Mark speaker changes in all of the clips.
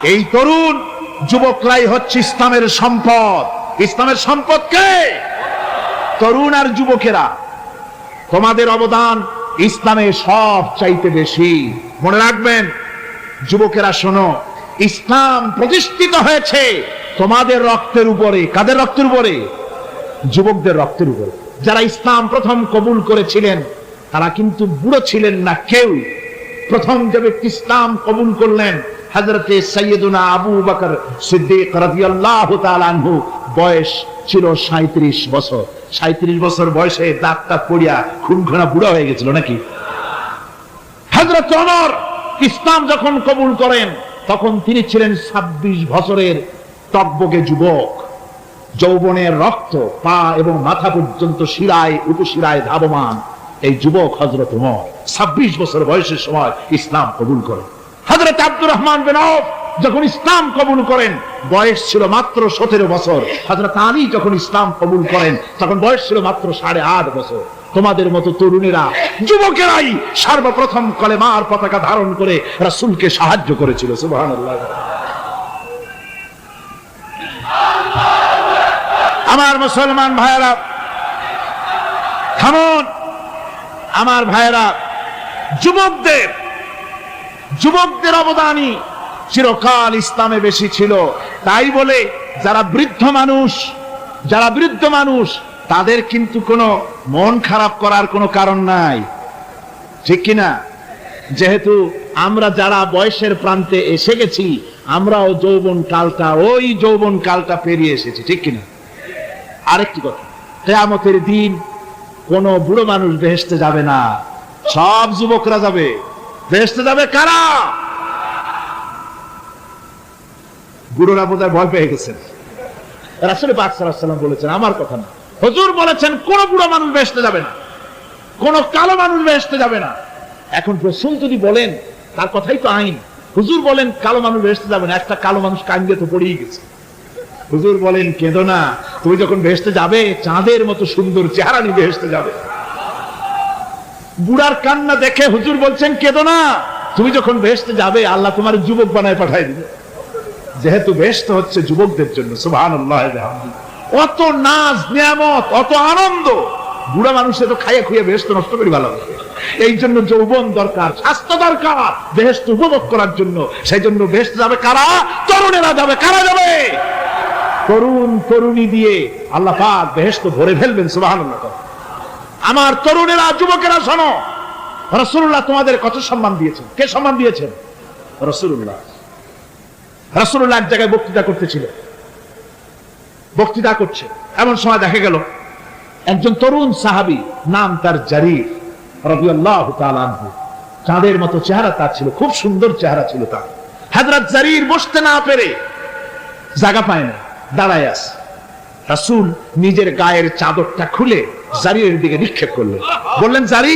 Speaker 1: এই তরুণ যুবকরাই হচ্ছে ইসলামের সম্পদ। ইসলামের সম্পদ কে? তরুণ আর যুবকেরা, তোমাদের অবদান ইসলামে সব চাইতে বেশি। মনে রাখবেন, যুবকেরা শোনো, ইসলাম প্রতিষ্ঠিত হয়েছে তোমাদের রক্তের উপরে। কাদের রক্তের উপরে? যুবকদের রক্তের উপরে। যারা ইসলাম প্রথম কবুল করেছিলেন, তারা কিন্তু বুড়ো ছিলেন না কেউ। প্রথম যে ব্যক্তি ইসলাম কবুল করলেন হজরতে সৈয়দুনা আবু বকর সিদ্দিক রাদিয়াল্লাহু তাআলা আনহু বয়স ছিল সাঁত্রিশ বছর। সাঁত্রিশ বছর বয়সে দাঁত টাত পড়িয়া খুন খানা বুড়া হয়ে গেছিল নাকি? হজরত অমর ইসলাম যখন কবুল করেন, তখন তিনি ছিলেন ছাব্বিশ বছরের তব্বকে যুবক। যৌবনের রক্ত, পা এবং মাথা পর্যন্ত শিরায়, উপশিরায় ধাবমান এই যুবক হজরত উমর ছাব্বিশ বছর বয়সের সময় ইসলাম কবুল করেন। হজরত আব্দুর রহমান বিন যখন ইসলাম কবুল করেন, বয়স ছিল মাত্র সতেরো বছর। হজরত আলী যখন ইসলাম কবুল করেন, তখন বয়স ছিল মাত্র সাড়ে আট বছর। তোমাদের মতো তরুণেরা, যুবকেরাই সর্বপ্রথম কলেমার পতাকা ধারণ করে রাসুলকে সাহায্য করেছিল, সুবহানাল্লাহ। আমার মুসলমান ভাইয়েরা, থামুন। আমার ভাইয়েরা, যুবকদের যুবকদের অবদানই চিরকাল ইসলামে বেশি ছিল। তাই বলে যারা বৃদ্ধ মানুষ, যারা বৃদ্ধ মানুষ, তাদের কিন্তু কোনো মন খারাপ করার কোনো কারণ নাই। ঠিক কিনা? যেহেতু আমরা যারা বয়সের প্রান্তে এসে গেছি, আমরাও যৌবন কালটা, ওই যৌবন কালটা পেরিয়ে এসেছি, ঠিক কিনা? আরেকটি কথা, কেয়ামতের দিন কোন বুড়ো মানুষ বেহেস্তে যাবে না, সব যুবকরা যাবে। বেহেস্তে যাবে কারা? বুড়োরা বোধহয় ভয় পেয়ে গেছেন। রাসুল বলেছেন, আমার কথা না। হুজুর বলেছেন, কোন বুড়ো মানুষ বেহেস্তে যাবে না। কোন কালো মানুষ বেহেস্তে যাবে না। এখন রসুল যদি বলেন, তার কথাই তো আইন। হুজুর বলেন, কালো মানুষ বেহেস্তে যাবে না, একটা কালো মানুষ কান্দিয়ে তো পড়েই গেছে। হুজুর বলেন, কেঁদো না, তুমি যখন ভেসতে যাবে, চাঁদের মতো সুন্দর চেহারা নিয়ে ভেসতে যাবে। বুড়ার কান্না দেখে হুজুর বলছেন, কেঁদো না। তুমি যখন ভেসতে যাবে, আল্লাহ তোমার যুবক বানায় পাঠাই দিবে। যেহেতু ভেস্ত হচ্ছে যুবকদের জন্য অত নাচ নিয়ামত, অত আনন্দ। বুড়া মানুষে তো খাইয়া খুঁয়ে বেহেস্ত নষ্ট করি ভালো এই জন্য যৌবন দরকার, স্বাস্থ্য দরকার বেহেস্ত উপভোগ করার জন্য। সেই জন্য বেহেস্ত যাবে কারা? তরুণেরা যাবে। কারা যাবে? তরুণ, তরুণী দিয়ে আল্লাহ পাক বেহেস্ত ভরে ফেলবেন সুবাহান আমার তরুণেরা, যুবকেরা, শোনো। রসুল্লাহ তোমাদের কত সম্মান দিয়েছেন? কে সম্মান দিয়েছেন? রসুল্লাহ রসুল্লাহ এক জায়গায় বক্তৃতা করতেছিল। বক্তৃতা করছে। এমন সময় দেখা গেল, একজন তরুণ সাহাবি, নাম তার জারির রবিআল্লাহ তালানহু চাঁদের মতো চেহারা তার ছিল, খুব সুন্দর চেহারা ছিল তার। হাজরাত জারির বসতে না পেরে জায়গা পায় না, দাঁড়ায় আস রাসুল নিজের গায়ের চাদরটা খুলে জারির দিকে নিক্ষেপ করলেন বললেন, জারি,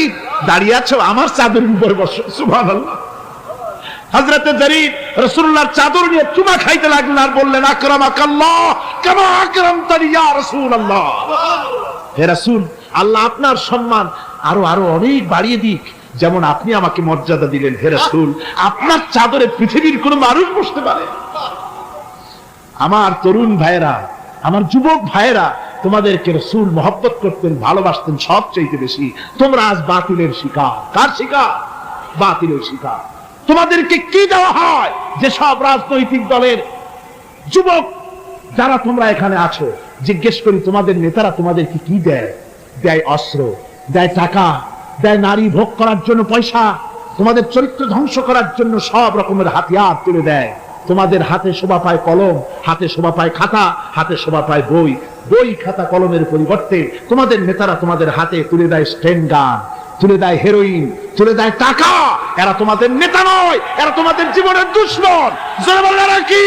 Speaker 1: দাঁড়িয়ে আছো আমার চাদরের উপর বসো। সুভান চাদর নিয়ে চুমা খাইতে লাগলেন আর বললেন রসুল আল্লাহ হে রাসুল, আল্লাহ আপনার সম্মান আরও আরও অনেক বাড়িয়ে দিক। যেমন আপনি আমাকে মর্যাদা দিলেন, হে রাসুল, আপনার চাদরে পৃথিবীর কোন মানুষ বসতে পারে। আমার তরুণ ভাইয়েরা, আমার যুবক ভাইয়েরা তোমাদেরকে রসুল মহব্বত করতেন, ভালোবাসতেন সব চাইতে বেশি। তোমরা আজ বাতিলের শিকার। কার শিকার? বাতিলের শিকার। তোমাদেরকে কি দেওয়া হয়? যে সব রাজনৈতিক দলের যুবক, যারা তোমরা এখানে আছো, জিজ্ঞেস করি, তোমাদের নেতারা তোমাদেরকে কি দেয়? দেয় অস্ত্র, দেয় টাকা, দেয় নারী ভোগ করার জন্য পয়সা, তোমাদের চরিত্র ধ্বংস করার জন্য সব রকমের হাতিয়ার তুলে দেয়। তোমাদের হাতে শোভা পায় কলম, হাতে শোভা পায় খাতা, হাতে শোভা পায় বই। বই, খাতা, কলমের পরিবর্তে তোমাদের নেতারা তোমাদের হাতে তুলে দেয় স্টেন গান, তুলে দেয় হেরোইন, তুলে দেয় টাকা। এরা তোমাদের নেতা নয়, এরা তোমাদের জীবনের দুশ্মন। এরা কি?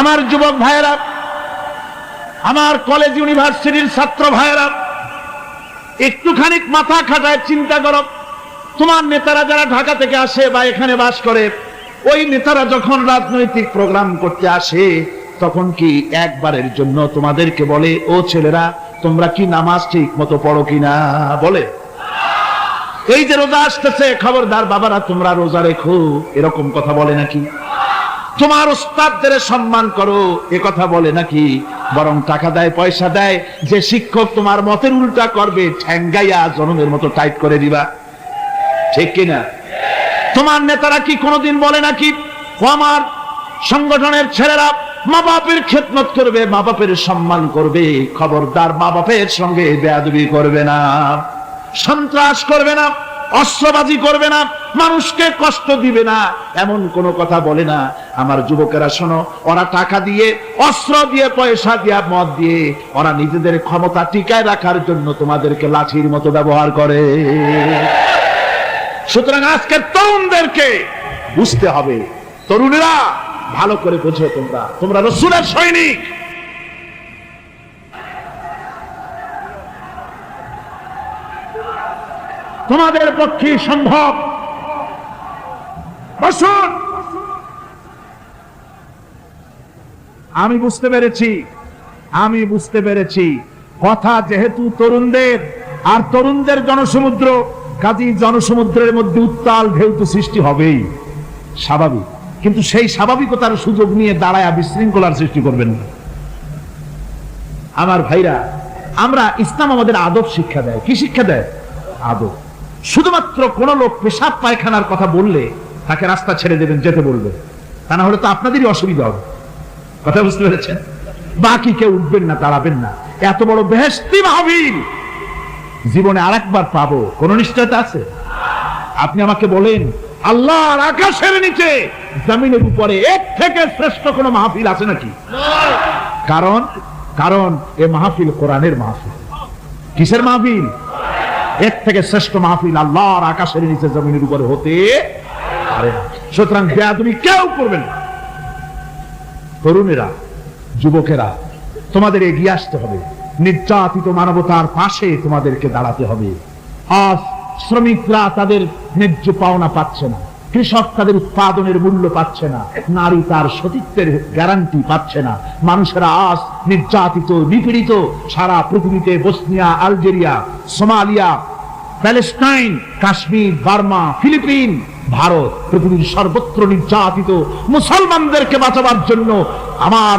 Speaker 1: আমার যুবক ভাইয়েরা আমার কলেজ ইউনিভার্সিটির ছাত্র ভাইয়েরা একটুখানি মাথা খাটায় চিন্তা করো। তোমার নেতারা যারা ঢাকা থেকে আসে বা এখানে বাস করে, ওই নেতারা যখন রাজনৈতিক প্রোগ্রাম করতে আসে, তখন কি একবারের জন্য তোমাদেরকে বলে, ও ছেলেরা, তোমরা কি নামাজ ঠিক মতো পড়ো কিনা? বলে। এই যে রোজা আসতেছে, খবরদার বাবারা, তোমরা রোজা রেখো, এরকম কথা বলে নাকি? তোমার উস্তাদদের সম্মান করো, এ কথা বলে নাকি? বরং টাকা দেয়, পয়সা দেয়। যে শিক্ষক তোমার মতের উল্টা করবে, ঠ্যাঙ্গাইয়া জনমের মতো টাইট করে দিবা। ঠিক কিনা? তোমার নেতারা কি কোনোদিন বলে নাকি আমার সংগঠনের ছেলেরা মা বাপের খেদমত করবে মা বাপের সম্মান করবে, খবরদার মা বাপের সঙ্গে বেয়াদবি করবে না, সন্ত্রাস করবে না। অস্ত্রবাজি করবে না, মানুষকে কষ্ট দিবে না। এমন কোনো কথা বলে না। আমার যুবকেরা, শোনো, ওরা টাকা দিয়ে, অস্ত্র দিয়ে, পয়সা দিয়ে, মদ দিয়ে, ওরা নিজেদের ক্ষমতা টিকায় রাখার জন্য তোমাদেরকে লাঠির মতো ব্যবহার করে। সুতরাং আজকের তরুণদেরকে বুঝতে হবে, তরুণেরা, ভালো করে বোঝো তোমরা। তোমরা রসুলের সৈনিক। তোমাদের পক্ষে সম্ভব। আমি বুঝতে পেরেছি, আমি বুঝতে পেরেছি। কথা যেহেতু তরুণদের, আর তরুণদের জনসমুদ্র, কাজী জনসমুদ্রের মধ্যে উত্তাল ঢেউ তো সৃষ্টি হবেই। স্বাভাবিক। কিন্তু সেই স্বাভাবিকতার সুযোগ নিয়ে দাঁড়ায় বিশৃঙ্খলার সৃষ্টি করবেন না। আমার ভাইরা, আমরা ইসলাম আমাদের আদব শিক্ষা দেয়। কি শিক্ষা দেয়? আদব। শুধুমাত্র কোন লোক পেশাব পায়খানার কথা বললে তাকে রাস্তা ছেড়ে দেবেন যেতে বলবে। তা না হলে তো আপনাদেরই অসুবিধা হবে। কথা বুঝতে পেরেছেন? বাকি কেউ উঠবেন না দাঁড়াবেন না। এত বড় বেহেস্তি মাহবিল! জীবনে আরেকবার পাবো। কোন নিশ্চয়তা আছে? আপনি আমাকে বলেন আল্লাহর আকাশের নিচে জমিনের উপরে এর থেকে শ্রেষ্ঠ কোন মাহফিল আছে নাকি? কারণ কারণ এ মাহফিল কোরআনের মাহফিল। কিসের মাহফিল? এর থেকে শ্রেষ্ঠ মাহফিল আল্লাহর আকাশের নিচে জমিনের উপরে হতে পারে। সুতরাং তুমি কেউ করবেন তরুণেরা, যুবকেরা, তোমাদের এগিয়ে আসতে হবে। নির্যাতিত মানবতার পাশে তোমাদেরকে দাঁড়াতে হবে। আজ শ্রমিকরা তাদের ন্যায্য পাওনা পাচ্ছে না। কৃষক তাদের উৎপাদনের মূল্য পাচ্ছে না, নারী তার সতীত্বের গ্যারান্টি পাচ্ছে না, মানুষেরা আজ নির্যাতিত, নিপীড়িত সারা পৃথিবীতে Bosnia, Algeria, Somalia, Palestine, Kashmir, Burma, Philippine, Bharat পৃথিবীর সর্বত্র নির্যাতিত মুসলমানদেরকে বাঁচাবার জন্য আমার